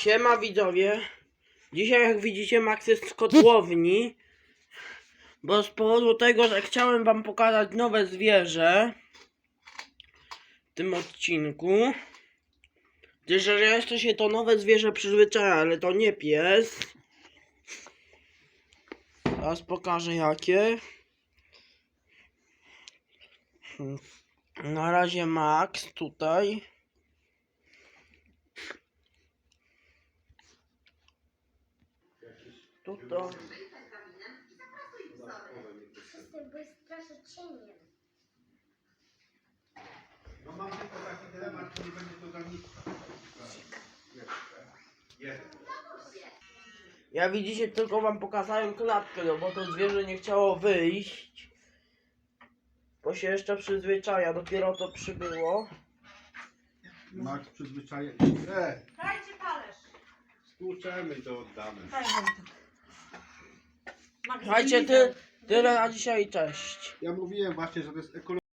Siema widzowie. Dzisiaj jak widzicie Max jest w kotłowni. Bo z powodu tego, że chciałem wam pokazać nowe zwierzę. W tym odcinku. Gdyż jeszcze się to nowe zwierzę przyzwyczaja, ale to nie pies. Teraz pokażę jakie. Na razie Max tutaj. Tutaj. Przestań, bo jest strasznie cieniem. No mam tylko taki dylemat, czy nie będzie to garnictwa. Jeden. Ja widzicie, tylko wam pokazałem klatkę, no bo to zwierzę nie chciało wyjść. Bo się jeszcze przyzwyczaja, dopiero to przybyło. Max przyzwyczaje. E, Dajcie talerz. stłuczemy i to oddamy. Daj Wojtek. Słuchajcie, ty, tyle na dzisiaj, cześć. Ja mówiłem właśnie, że to jest ekologiczne.